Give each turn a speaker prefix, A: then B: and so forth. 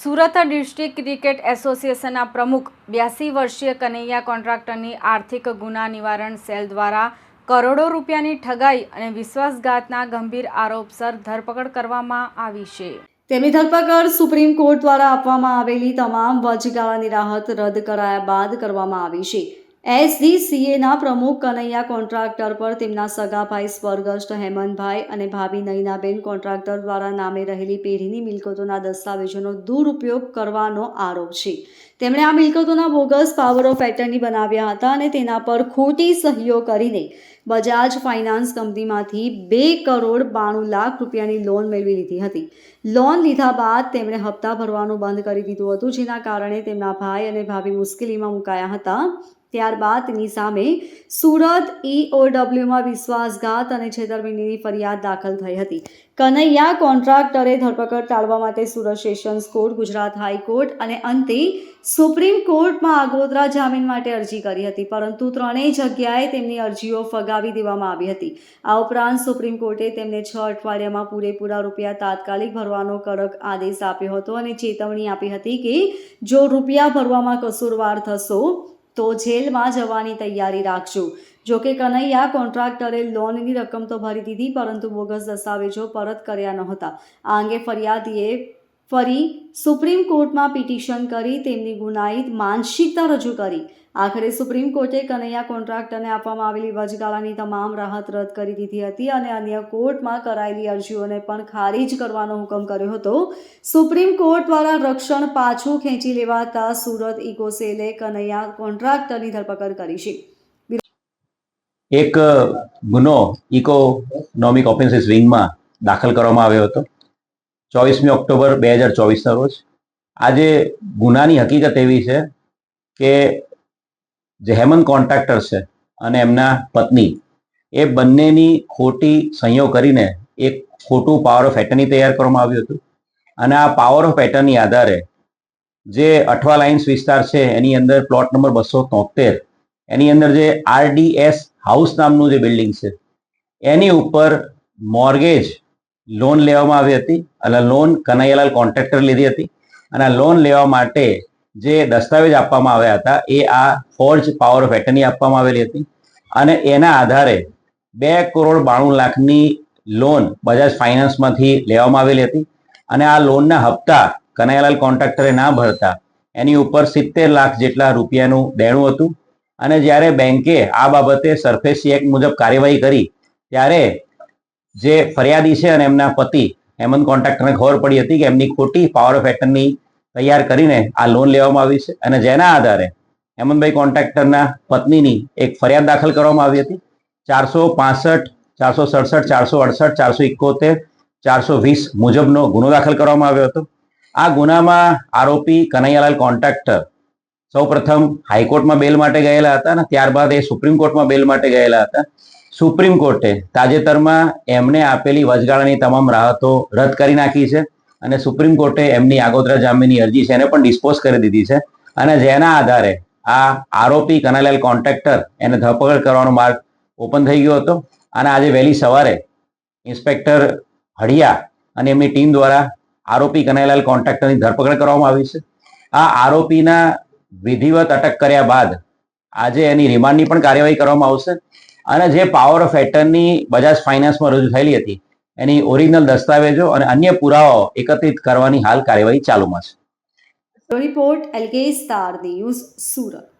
A: Surat district cricket એસોસિએશનના પ્રમુખ બ્યાસી વર્ષીય કનૈયા કોન્ટ્રાક્ટરની આર્થિક ગુના નિવારણ સેલ દ્વારા કરોડો રૂપિયાની ઠગાઈ અને વિશ્વાસઘાતના ગંભીર આરોપસર ધરપકડ કરવામાં આવી છે.
B: તેમની ધરપકડ સુપ્રીમ કોર્ટ દ્વારા આપવામાં આવેલી તમામ વચગાળાની રાહત રદ કરાયા બાદ કરવામાં આવી છે. એસડીસીએના પ્રમુખ કનૈયા કોન્ટ્રાક્ટર પર તેમના સગા ભાઈ સ્વર્ગસ્થ હેમંતભાઈ અને ભાભી નયનાબેન કોન્ટ્રાક્ટર દ્વારા નામે રહેલી પેઢીની મિલકતોના દસ્તાવેજોનો દુરુપયોગ કરવાનો આરોપ છે. તેમણે આ મિલકતોના બોગસ પાવર ઓફ એટર્ની બનાવ્યા હતા અને તેના પર ખોટી સહીઓ કરીને બજાજ ફાઇનાન્સ કંપનીમાંથી બે કરોડ બાણું લાખ રૂપિયાની લોન મેળવી લીધી હતી. લોન લીધા બાદ તેમણે હપ્તા ભરવાનું બંધ કરી દીધું હતું, જેના કારણે તેમના ભાઈ અને ભાભી મુશ્કેલીમાં મુકાયા હતા. ત્યારબાદ તેની સામે સુરત ઈઓડબ્લ્યુમાં વિશ્વાસઘાત અને છેતરપિંડીની ફરિયાદ દાખલ થઈ હતી. કનૈયા કોન્ટ્રાક્ટરે ધરપકડ ટાળવા માટે Surat sessions court, Gujarat high court અને અંતે સુપ્રીમ કોર્ટમાં આગોતરા જામીન માટે અરજી કરી હતી, પરંતુ ત્રણેય જગ્યાએ તેમની અરજીઓ ફગાવી દેવામાં આવી હતી. આ ઉપરાંત સુપ્રીમ કોર્ટે તેમને છ અઠવાડિયામાં પૂરેપૂરા રૂપિયા તાત્કાલિક ભરવાનો કડક આદેશ આપ્યો હતો અને ચેતવણી આપી હતી કે જો રૂપિયા ભરવામાં કસૂરવાર થશો તો જેલમાં જવાની તૈયારી રાખજો. જો કે કનૈયા કોન્ટ્રાક્ટરે લોનની રકમ તો ભરી દીધી, પરંતુ બોગસ દસ્તાવેજો પરત કર્યા નહોતા. આ અંગે ફરિયાદીએ ફરી સુપ્રીમ કોર્ટમાં પિટિશન કરી તેમની ગુનાહિત માનસિકતા રજૂ કરી. આખરે સુપ્રીમ કોર્ટે કનૈયા કોન્ટ્રાક્ટરને આપવામાં આવેલી વચગાળાની તમામ રાહત રદ કરી દીધી હતી અને અન્ય કોર્ટમાં કરાયેલી અરજીઓને પણ ખારીજ કરવાનો હુકમ કર્યો હતો. સુપ્રીમ કોર્ટ દ્વારા રક્ષણ પાછું ખેંચી લેવાતા સુરત ઇકોસેલે કનૈયા કોન્ટ્રાક્ટરની ધરપકડ કરી છે.
C: એક ગુનો ઇકોનોમિક ઓફેન્સીસ વિંગમાં દાખલ કરવામાં આવ્યો હતો. ચોવીસમી ઓક્ટોબર બે હજાર ચોવીસના રોજ. આજે ગુનાની હકીકત એવી છે કે જે હેમંત કોન્ટ્રાક્ટર છે અને એમના પત્ની, એ બંનેની ખોટી સંયોગ કરીને એક ખોટું પાવર ઓફ એટર્ની તૈયાર કરવામાં આવ્યું હતું. અને આ પાવર ઓફ એટર્ની આધારે જે અઠવા લાઇન્સ વિસ્તાર છે, એની અંદર પ્લોટ નંબર બસો તોતેર, એની અંદર જે આરડીએસ હાઉસ નામનું જે બિલ્ડિંગ છે, એની ઉપર મોર્ગેજ લોન લેવામાં આવી હતી અને લોન કનૈયાલાલ કોન્ટ્રાક્ટર લીધી હતી. અને આ લોન લેવા માટે જે દસ્તાવેજ આપવામાં આવ્યા હતા એ આ ફોર્જ પાવર ઓફ એટર્ની આપવામાં આવેલી હતી. અને એના આધારે બે કરોડ બાણું લાખની લોન બજાજ ફાઇનાન્સમાંથી લેવામાં આવેલી હતી. અને આ લોનના હપ્તા કનૈયાલાલ કોન્ટ્રાક્ટરે ના ભરતા. એની ઉપર સિત્તેર લાખ જેટલા રૂપિયાનું દેણું હતું. અને જ્યારે બેંકે આ બાબતે સરફેસી એક્ટ મુજબ કાર્યવાહી કરી, ત્યારે જે ફરિયાદી છે અને એમના પતિ હેમંત કોન્ટ્રાક્ટરને ખબર પડી હતી કે એમની ખોટી પાવર ઓફ એટર્ની તૈયાર કરીને આ લોન લેવામાં આવી છે. અને જેના આધારે હેમંતભાઈ કોન્ટ્રાક્ટરના પત્નીની એક ફરિયાદ દાખલ કરવામાં આવી હતી. ચારસો પાસઠ, ચારસો સડસઠ, ચારસો અડસઠ, ચારસો ઇકોતેર, ચારસો વીસ મુજબનો ગુનો દાખલ કરવામાં આવ્યો હતો. આ ગુનામાં આરોપી કનૈયાલાલ કોન્ટ્રાક્ટર સૌ પ્રથમ હાઈકોર્ટમાં બેલ માટે ગયેલા હતા અને ત્યારબાદ એ સુપ્રીમ કોર્ટમાં બેલ માટે ગયેલા હતા. સુપ્રીમ કોર્ટે તાજેતરમાં એમને આપેલી વચગાળાની તમામ રાહતો રદ કરી નાખી છે અને સુપ્રીમ કોર્ટે એમની આગોતરા જામીનની અરજી છે એને પણ ડિસ્પોઝ કરી દીધી છે. અને જેના આધારે આ આરોપી કનાલાલ કોન્ટ્રાક્ટર એને ધરપકડ કરવાનો માર્ગ ઓપન થઈ ગયો હતો. અને આજે વહેલી સવારે ઇન્સ્પેક્ટર હળિયા અને એમની ટીમ દ્વારા આરોપી કનાલાલ કોન્ટ્રાક્ટરની ધરપકડ કરવામાં આવી છે. આ આરોપીના વિધિવત અટક કર્યા બાદ આજે એની રિમાન્ડની પણ કાર્યવાહી કરવામાં આવશે. અને જે પાવર ઓફ એટર્ની બજાજ ફાઇનાન્સમાં રજૂ થયેલી હતી, એની ઓરિજિનલ દસ્તાવેજો અને અન્ય પુરાવાઓ એકત્રિત કરવાની હાલ કાર્યવાહી ચાલુમાં છે.
B: Report LK star news Surat